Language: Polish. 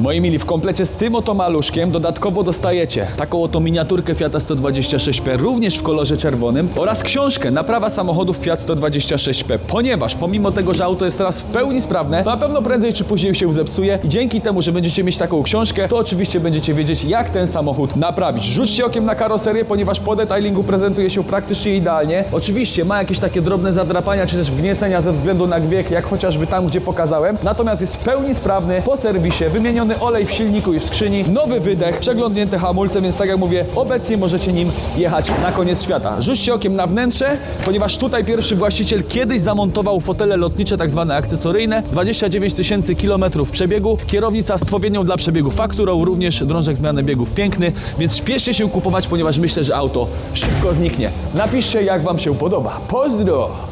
Moi mili, w komplecie z tym oto maluszkiem dodatkowo dostajecie taką oto miniaturkę Fiata 126P, również w kolorze czerwonym oraz książkę Naprawa samochodów Fiat 126P, ponieważ pomimo tego, że auto jest teraz w pełni sprawne, to na pewno prędzej czy później się zepsuje i dzięki temu, że będziecie mieć taką książkę, to oczywiście będziecie wiedzieć, jak ten samochód naprawić. Rzućcie okiem na karoserię, ponieważ po detailingu prezentuje się praktycznie idealnie. Oczywiście ma jakieś takie drobne zadrapania, czy też wgniecenia ze względu na gwiek, jak chociażby tam, gdzie pokazałem. Natomiast jest w pełni sprawny, po serwisie, wymieniony olej w silniku i w skrzyni, nowy wydech, przeglądnięte hamulce, więc tak jak mówię, obecnie możecie nim jechać na koniec świata. Rzućcie okiem na wnętrze, ponieważ tutaj pierwszy właściciel kiedyś zamontował fotele lotnicze, tak zwane akcesoryjne, 29 tysięcy kilometrów przebiegu, kierownica z odpowiednią dla przebiegu fakturą, również drążek zmiany biegów piękny, więc śpieszcie się kupować, ponieważ myślę, że auto szybko zniknie. Napiszcie, jak Wam się podoba. Pozdro!